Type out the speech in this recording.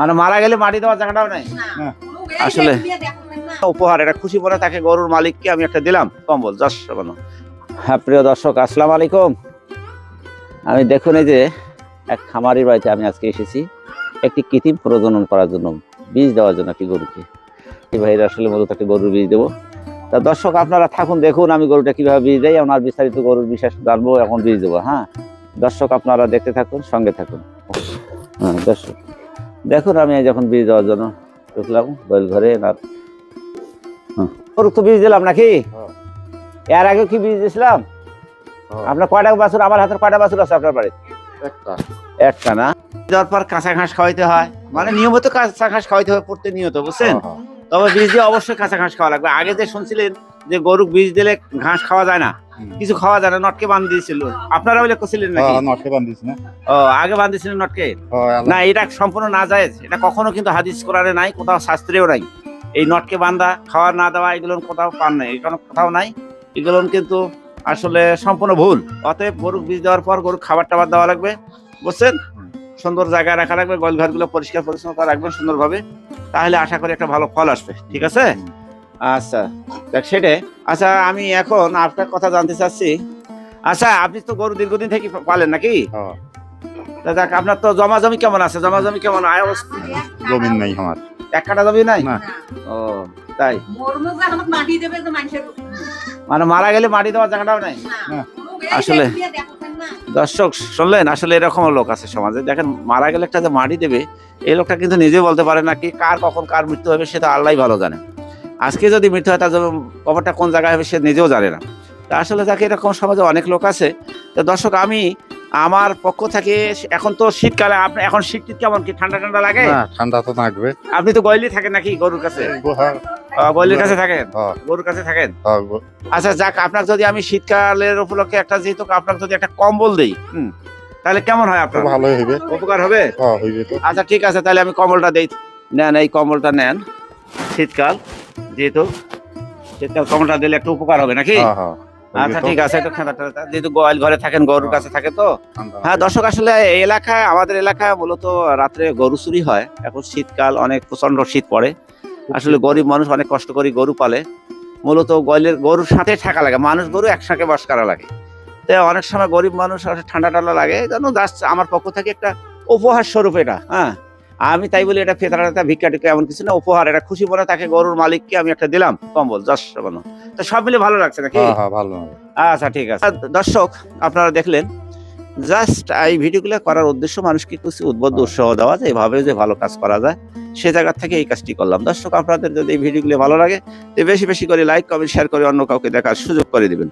মানে মারা গেলে মাটি দেওয়ার জায়গাটাও নাই। আসলে। উপহার এটা খুশি মনে তাকে গরুর মালিককে আমি একটা দিলাম। কম্বল যশ হ্যাঁ প্রিয় দর্শক আসসালামু আলাইকুম। আমি দেখুন এই যে এক খামারির বাড়িতে আমি আজকে এসেছি। একটি কৃত্রিম প্রজনন করার জন্য বীজ দেওয়ার জন্য একটি গরুকে। এই ভাইয়ের আসলে মূলত একটা গরুর বীজ দেবো। তা দর্শক আপনারা থাকুন দেখুন আমি গরুটা কীভাবে বীজ দেয় ওনার বিস্তারিত গরুর বিশ্বাস জানব এখন বীজ দেবো হ্যাঁ। দর্শক আপনারা দেখতে থাকুন সঙ্গে থাকুন। হ্যাঁ দর্শক। দেখুন আমি যখন বীজ দেওয়ার জন্য ঢুকলাম গোয়াল ঘরে না তো বীজ দিলাম নাকি? হ্যাঁ। এর আগে কি বীজ দিয়েছিলাম হ্যাঁ। আপনার কয়টা বাছুর আমার হাতের কয়টা বাছুর আছে আপনার বাড়িতে? একটা। না? দেওয়ার পর কাঁচা ঘাস খাওয়াইতে হয়। মানে নিয়মিত কাঁচা ঘাস খাওয়াইতে হয় প্রতিনিয়ত বুঝছেন? হ্যাঁ, তবে বীজ দিয়ে অবশ্যই কাঁচা ঘাস খাওয়া লাগবে। আগে যে শুনছিলেন যে গরু বীজ দিলে ঘাস খাওয়া যায় না। কিছু খাওয়া যায় না নটকে বান্ধ দিয়েছিল। আপনারা বলে করছিলেন নাকি? হ্যাঁ, নটকে বান্ধিস না। ও আগে বান্ধিছিলেন নটকে? না এটা সম্পূর্ণ না যায় এটা কখনো কিন্তু হাদিস কোরআনে নাই কোথাও শাস্ত্রেও নাই। এই নটকে বান্ধা খাওয়া না দেওয়া এগুলো কোথাও পান নাই এখানে কোথাও নাই। এগুলো কিন্তু আসলে সম্পূর্ণ ভুল। অতএব গরু বীজ দেওয়ার পর গরু খাবার টাবার দেওয়া লাগবে বুঝছেন? সুন্দর জায়গায় রাখা লাগবে গোয়াল ঘরগুলো পরিষ্কার পরিচ্ছন্নতা রাখবেন সুন্দরভাবে। তাহলে আশা করি একটা ভালো ফল আসবে ঠিক আছে? আচ্ছা দেখ সেটাই। আচ্ছা আমি এখন আপনার কথা জানতে চাচ্ছি। আচ্ছা আপনি তো গরু দীর্ঘদিন থেকে পালেন নাকি? হ্যাঁ, তা দেখ আপনার তো জমা জমি কেমন আছে? জমা জমি কেমন? আয় অবস্থা। জমিন নাই আমার। এক কাটা জমি নাই? ও তাই। মাটি দেবে তো মানুষের মানে মারা গেলে মাটি দেওয়ার জায়গাটাও নাই? আসলে। দর্শক শুনলেন? আসলে এরকম লোক আছে সমাজে। দেখেন মারা গেলে একটা যে মাটি দেবে এই লোকটা কিন্তু নিজে বলতে পারে না কি কার কখন কার মৃত্যু হবে সেটা আল্লাহ ভালো জানে। আজকে যদি মৃত্যু হয় তার জন্য কবরটা কোন জায়গায় হবে সে নিজেও জানে না। তা আসলে যাকে এরকম সমাজে অনেক লোক আছে তো দর্শক আমি আমার পক্ষ থেকে এখন তো শীতকালে আপনি এখন শীত কেমন কি? ঠান্ডা ঠান্ডা লাগে? ঠান্ডা তো লাগবে আপনি তো গয়লি থাকেন নাকি গরুর কাছে? কাছে থাকেন? হ্যাঁ, গরুর কাছে থাকেন? হ্যাঁ, আচ্ছা যাক আপনার যদি আমি শীতকালের উপলক্ষে একটা যেহেতু আপনার যদি একটা কম্বল দেই হুম, তাহলে কেমন হয় আপনার? ভালোই হইবে উপকার হবে? হ্যাঁ, আচ্ছা ঠিক আছে তাহলে আমি কম্বলটা দেই। নেন এই কম্বলটা নেন শীতকাল। যেহেতু শীতকাল দিলে একটু উপকার হবে নাকি? হ্যাঁ, হ্যাঁ, আচ্ছা ঠিক আছে একটু যেহেতু গোয়াল ঘরে থাকেন গরুর কাছে থাকে তো। হ্যাঁ দর্শক আসলে এই এলাকায় আমাদের এলাকায় মূলত রাত্রে গরু চুরি হয়। এখন শীতকাল অনেক প্রচণ্ড শীত পড়ে। আসলে গরিব মানুষ অনেক কষ্ট করে গরু পালে। মূলত গলের গরুর সাথে থাকা লাগে। মানুষ গরু একসাথে বাস করা লাগে। তো অনেক সময় গরিব মানুষ ঠান্ডা ঠান্ডা লাগে। যেন জাস্ট আমার পক্ষ থেকে একটা উপহার স্বরূপ এটা। হ্যাঁ। আমি তাই বলি এটা ফেতারাটা ভিক্ষা টিক্ষা এমন কিছু না উপহার এটা খুশি মনে তাকে গরুর মালিককে আমি একটা দিলাম কম্বল যশ বানো তো সব মিলে ভালো লাগছে নাকি? হ্যাঁ, হ্যাঁ, ভালো আচ্ছা ঠিক আছে। দর্শক আপনারা দেখলেন জাস্ট এই ভিডিওগুলো করার উদ্দেশ্য মানুষকে কিছু উদ্বুদ্ধ উৎসাহ দেওয়া যায় এভাবে যে ভালো কাজ করা যায় সে জায়গা থেকে এই কাজটি করলাম। দর্শক আপনাদের যদি এই ভিডিওগুলো ভালো লাগে তো বেশি বেশি করে লাইক কমেন্ট শেয়ার করে অন্য কাউকে দেখার সুযোগ করে দিবেন।